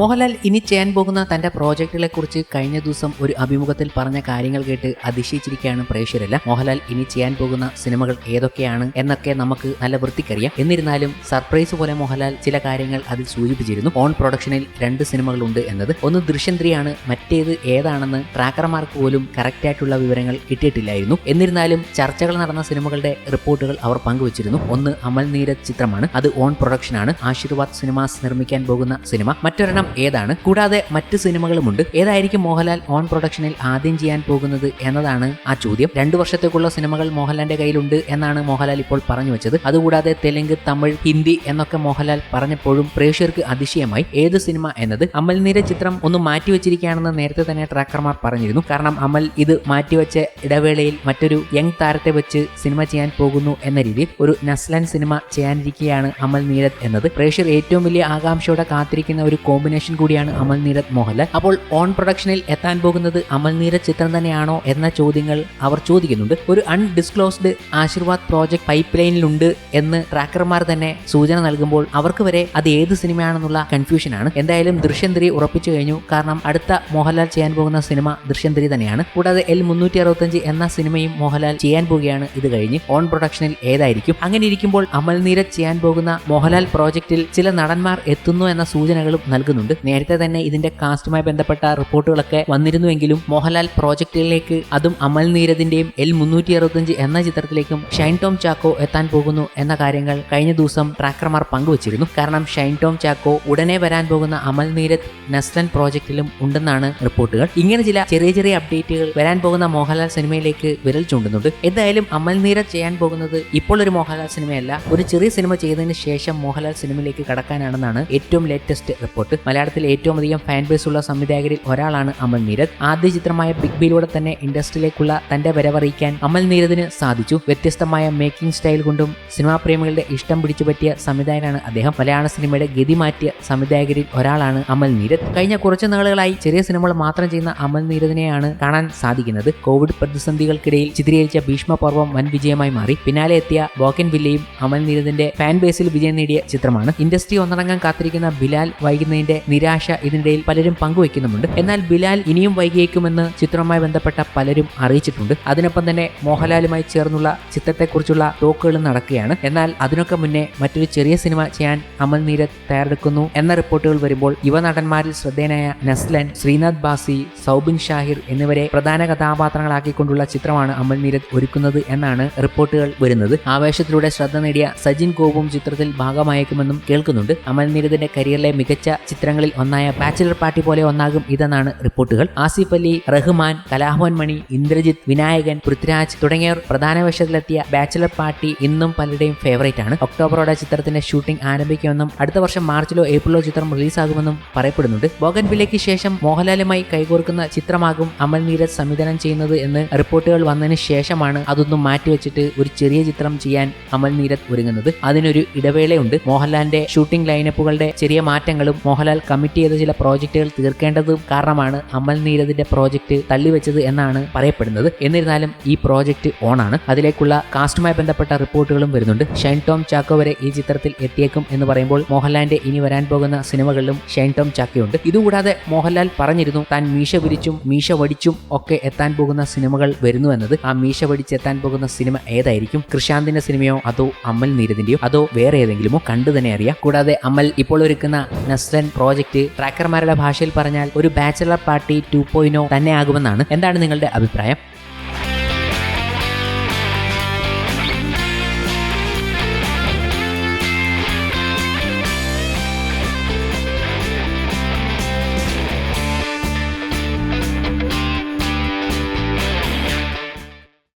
മോഹൻലാൽ ഇനി ചെയ്യാൻ പോകുന്ന തന്റെ പ്രോജക്റ്റുകളെ കുറിച്ച് കഴിഞ്ഞ ദിവസം ഒരു അഭിമുഖത്തിൽ പറഞ്ഞ കാര്യങ്ങൾ കേട്ട് അതിശയിച്ചിരിക്കുകയാണ് പ്രേക്ഷകരല്ല മോഹൻലാൽ ഇനി ചെയ്യാൻ പോകുന്ന സിനിമകൾ ഏതൊക്കെയാണ് എന്നൊക്കെ നമുക്ക് നല്ല വൃത്തിക്കറിയാം. എന്നിരുന്നാലും സർപ്രൈസ് പോലെ മോഹൻലാൽ ചില കാര്യങ്ങൾ അതിൽ സൂചിപ്പിച്ചിരുന്നു. ഓൺ പ്രൊഡക്ഷനിൽ രണ്ട് സിനിമകളുണ്ട് എന്നത്. ഒന്ന് ദൃശ്യം ത്രീ ആണ് മറ്റേത് ഏതാണെന്ന് ട്രാക്കർമാർക്ക് പോലും കറക്റ്റ് ആയിട്ടുള്ള വിവരങ്ങൾ കിട്ടിയിട്ടില്ലായിരുന്നു. എന്നിരുന്നാലും ചർച്ചകൾ നടന്ന സിനിമകളുടെ റിപ്പോർട്ടുകൾ അവർ പങ്കുവച്ചിരുന്നു. ഒന്ന് അമൽ നീരജ് ചിത്രമാണ് അത് ഓൺ പ്രൊഡക്ഷനാണ്. ആശീർവാദ് സിനിമാസ് നിർമ്മിക്കാൻ പോകുന്ന സിനിമ. മറ്റൊരെണ്ണം ഏതാണ്? കൂടാതെ മറ്റ് സിനിമകളുമുണ്ട്. ഏതായിരിക്കും മോഹൻലാൽ ഓൺ പ്രൊഡക്ഷനിൽ ആദ്യം ചെയ്യാൻ പോകുന്നത് എന്നതാണ് ആ ചോദ്യം. രണ്ടു വർഷത്തേക്കുള്ള സിനിമകൾ മോഹൻലാലിന്റെ കയ്യിലുണ്ട് എന്നാണ് മോഹൻലാൽ ഇപ്പോൾ പറഞ്ഞു വെച്ചത്. അതുകൂടാതെ തെലുങ്ക് തമിഴ് ഹിന്ദി എന്നൊക്കെ മോഹൻലാൽ പറഞ്ഞപ്പോഴും പ്രേക്ഷകർക്ക് അതിശയമായി. ഏത് സിനിമ എന്നത്? അമൽ നിര ചിത്രം ഒന്ന് മാറ്റിവെച്ചിരിക്കുകയാണെന്ന് നേരത്തെ തന്നെ ട്രാക്കർമാർ പറഞ്ഞിരുന്നു. കാരണം അമൽ ഇത് മാറ്റിവെച്ച ഇടവേളയിൽ മറ്റൊരു യങ് താരത്തെ വെച്ച് സിനിമ ചെയ്യാൻ പോകുന്നു എന്ന രീതിയിൽ ഒരു നസ്ലൻ സിനിമ ചെയ്യാനിരിക്കുകയാണ് അമൽ നീരജ് എന്നത്. പ്രേക്ഷർ ഏറ്റവും വലിയ ആകാംക്ഷയോടെ കാത്തിരിക്കുന്ന ഒരു കോമ്പിനേഷൻ കൂടിയാണ് അമൽ നീരജ് മോഹൻലാൽ അപ്പോൾ ഓൺ പ്രൊഡക്ഷനിൽ എത്താൻ പോകുന്നത് അമൽ നീരജ് ചിത്രം തന്നെയാണോ എന്ന ചോദ്യങ്ങൾ അവർ ചോദിക്കുന്നുണ്ട്. ഒരു അൺഡിസ്ക്ലോസ്ഡ് ആശീർവാദ് പ്രോജക്ട് പൈപ്പ് ലൈനിലുണ്ട് എന്ന് ട്രാക്കർമാർ തന്നെ സൂചന നൽകുമ്പോൾ അവർക്ക് വരെ അത് ഏത് സിനിമയാണെന്നുള്ള കൺഫ്യൂഷനാണ് എന്തായാലും ദൃശ്യം ത്രീ ഉറപ്പിച്ചു കഴിഞ്ഞു. കാരണം അടുത്ത മോഹൻലാൽ ചെയ്യാൻ പോകുന്ന സിനിമ ദൃശ്യം ത്രീ തന്നെയാണ്. കൂടാതെ എൽ മുന്നൂറ്റി അറുപത്തഞ്ച് എന്ന സിനിമയും മോഹൻലാൽ ചെയ്യാൻ പോവുകയാണ് ഇത് കഴിഞ്ഞ് ഓൺ പ്രൊഡക്ഷനിൽ ഏതായിരിക്കും? അങ്ങനെ ഇരിക്കുമ്പോൾ അമൽ നീരജ് ചെയ്യാൻ പോകുന്ന മോഹൻലാൽ പ്രോജക്റ്റിൽ ചില നടന്മാർ എത്തുന്നു എന്ന സൂചനകളും നൽകുന്നുണ്ട് നേരത്തെ തന്നെ ഇതിന്റെ കാസ്റ്റുമായി ബന്ധപ്പെട്ട റിപ്പോർട്ടുകളൊക്കെ വന്നിരുന്നുവെങ്കിലും മോഹൻലാൽ പ്രോജക്റ്റിലേക്ക് അതും അമൽ നീരദിന്റെയും എൽ മുന്നൂറ്റി അറുപത്തഞ്ച് എന്ന ചിത്രത്തിലേക്കും ഷൈൻ ടോം ചാക്കോ എത്താൻ പോകുന്നു എന്ന കാര്യങ്ങൾ കഴിഞ്ഞ ദിവസം ട്രാക്കർമാർ പങ്കുവച്ചിരുന്നു. കാരണം ഷൈൻ ടോം ചാക്കോ ഉടനെ വരാൻ പോകുന്ന അമൽ നീരദ് നസ്ലൻ പ്രോജക്റ്റിലും ഉണ്ടെന്നാണ് റിപ്പോർട്ടുകൾ. ഇങ്ങനെ ചില ചെറിയ ചെറിയ അപ്ഡേറ്റുകൾ വരാൻ പോകുന്ന മോഹൻലാൽ സിനിമയിലേക്ക് വിരൽ ചൂണ്ടുന്നുണ്ട്. എന്തായാലും അമൽ നീരദ് ചെയ്യാൻ പോകുന്നത് ഇപ്പോൾ ഒരു മോഹൻലാൽ സിനിമയല്ല. ഒരു ചെറിയ സിനിമ ചെയ്തതിന് ശേഷം മോഹൻലാൽ സിനിമയിലേക്ക് കടക്കാനാണെന്നാണ് ഏറ്റവും ലേറ്റസ്റ്റ് റിപ്പോർട്ട് മലയാളത്തിൽ ഏറ്റവും അധികം ഫാൻ ബേസ് ഉള്ള സംവിധായകരിൽ ഒരാളാണ് അമൽ നീരദ് ആദ്യ ചിത്രമായ ബിഗ് ബിയിലൂടെ തന്നെ ഇൻഡസ്ട്രിയിലേക്കുള്ള തന്റെ വരവറിയിക്കാൻ അമൽ നീരദിന് സാധിച്ചു. വ്യത്യസ്തമായ മേക്കിംഗ് സ്റ്റൈൽ കൊണ്ടും സിനിമാ പ്രേമികളുടെ ഇഷ്ടം പിടിച്ചു പറ്റിയ സംവിധായകനാണ് അദ്ദേഹം. മലയാള സിനിമയുടെ ഗതി മാറ്റിയ സംവിധായകരിൽ ഒരാളാണ് അമൽ നീരദ് കഴിഞ്ഞ കുറച്ച് നാളുകളായി ചെറിയ സിനിമകൾ മാത്രം ചെയ്യുന്ന അമൽ നീരദിനെയാണ് കാണാൻ സാധിക്കുന്നത്. കോവിഡ് പ്രതിസന്ധികൾക്കിടയിൽ ചിത്രീകരിച്ച ഭീഷ്മപർവം വൻ വിജയമായി മാറി. പിന്നാലെ എത്തിയ ബോക്കൻ വില്ലയും അമൽ നീരദിന്റെ ഫാൻ ബേസിൽ വിജയം നേടിയ ചിത്രമാണ്. ഇൻഡസ്ട്രി ഒന്നടങ്കം കാത്തിരിക്കുന്ന ബിലാൽ വൈകുന്നതിന്റെ നിരാശ ഇതിനിടയിൽ പലരും പങ്കുവയ്ക്കുന്നുമുണ്ട്. എന്നാൽ ബിലാൽ ഇനിയും വൈകിയേക്കുമെന്ന് ചിത്രവുമായി ബന്ധപ്പെട്ട പലരും അറിയിച്ചിട്ടുണ്ട്. അതിനൊപ്പം തന്നെ മോഹൻലാലുമായി ചേർന്നുള്ള ചിത്രത്തെക്കുറിച്ചുള്ള ടോക്കുകളും നടക്കുകയാണ്. എന്നാൽ അതിനൊക്കെ മുന്നേ മറ്റൊരു ചെറിയ സിനിമ ചെയ്യാൻ അമൽ നീരദ് തയ്യാറെടുക്കുന്നു എന്ന റിപ്പോർട്ടുകൾ വരുമ്പോൾ യുവനടന്മാരിൽ ശ്രദ്ധേയനായ നസ്ലൻ ശ്രീനാഥ് ബാസി സൗബിൻ ഷാഹിർ എന്നിവരെ പ്രധാന കഥാപാത്രങ്ങളാക്കിക്കൊണ്ടുള്ള ചിത്രമാണ് അമൽ നീരദ് ഒരുക്കുന്നത് എന്നാണ് റിപ്പോർട്ടുകൾ വരുന്നത്. ആവേശത്തിലൂടെ ശ്രദ്ധ നേടിയ സജിൻ ഗോപും ചിത്രത്തിൽ ഭാഗമായേക്കുമെന്നും കേൾക്കുന്നുണ്ട്. അമൽ നീരദിന്റെ കരിയറിലെ മികച്ച ചിത്രങ്ങളിൽ ഒന്നായ ബാച്ചിലർ പാർട്ടി പോലെ ഒന്നാകും ഇതെന്നാണ് റിപ്പോർട്ടുകൾ. ആസിഫ് അലി റഹ്മാൻ കലാഭവൻ മണി ഇന്ദ്രജിത് വിനായകൻ പൃഥ്വിരാജ് തുടങ്ങിയവർ പ്രധാന വേഷത്തിലെത്തിയ ബാച്ചിലർ പാർട്ടി ഇന്നും പലരുടെയും ഫേവറേറ്റ് ആണ്. ഒക്ടോബറോടെ ചിത്രത്തിന്റെ ഷൂട്ടിംഗ് ആരംഭിക്കുമെന്നും അടുത്ത വർഷം മാർച്ചിലോ ഏപ്രിലോ ചിത്രം റിലീസാകുമെന്നും പറയപ്പെടുന്നുണ്ട്. ബോഗൻ വിലയ്ക്ക് ശേഷം മോഹൻലാലുമായി കൈകോർക്കുന്ന ചിത്രമാകും അമൽ നീരജ് സംവിധാനം ചെയ്യുന്നത് എന്ന് റിപ്പോർട്ടുകൾ വന്നതിന് ശേഷമാണ് അതൊന്നും മാറ്റിവെച്ചിട്ട് ഒരു ചെറിയ ചിത്രം ചെയ്യാൻ അമൽ നീരജ് ഒരുങ്ങുന്നത്. അതിനൊരു ഇടവേളയുണ്ട്. മോഹൻലാലിന്റെ ഷൂട്ടിംഗ് ലൈനപ്പുകളുടെ ചെറിയ മാറ്റങ്ങളും മോഹൻലാൽ കമ്മിറ്റ് ചെയ്ത ചില പ്രോജക്റ്റുകൾ തീർക്കേണ്ടതും കാരണമാണ് അമൽ നീരദിന്റെ പ്രോജക്റ്റ് തള്ളിവെച്ചത് എന്നാണ് പറയപ്പെടുന്നത്. എന്നിരുന്നാലും ഈ പ്രോജക്റ്റ് ഓണാണ്. അതിലേക്കുള്ള കാസ്റ്റുമായി ബന്ധപ്പെട്ട റിപ്പോർട്ടുകളും വരുന്നുണ്ട്. ഷൈൻ ടോം ചാക്കോ വരെ ഈ ചിത്രത്തിൽ എത്തിയേക്കും എന്ന് പറയുമ്പോൾ മോഹൻലാലിന്റെ ഇനി വരാൻ പോകുന്ന സിനിമകളിലും ഷൈൻ ടോം ചാക്കയുണ്ട്. ഇതുകൂടാതെ മോഹൻലാൽ പറഞ്ഞിരുന്നു താൻ മീശ വിരിച്ചും മീശ വടിച്ചും ഒക്കെ എത്താൻ പോകുന്ന സിനിമകൾ വരുന്നു എന്നത്. ആ മീശ വടിച്ച് എത്താൻ പോകുന്ന സിനിമ ഏതായിരിക്കും? കൃഷാന്തിന്റെ സിനിമയോ അതോ അമൽ നീരദിന്റെയോ? അതോ വേറെ ഏതെങ്കിലുമോ? കണ്ടു തന്നെ അറിയാം. കൂടാതെ അമൽ ഇപ്പോൾ ഒരുക്കുന്ന നസ്ലൻ പ്രോജക്റ്റ് ട്രാക്കർമാരുടെ ഭാഷയിൽ പറഞ്ഞാൽ ഒരു ബാച്ചലർ പാർട്ടി ടു പോയിനോ തന്നെ ആകുമെന്നാണ്. എന്താണ് നിങ്ങളുടെ അഭിപ്രായം?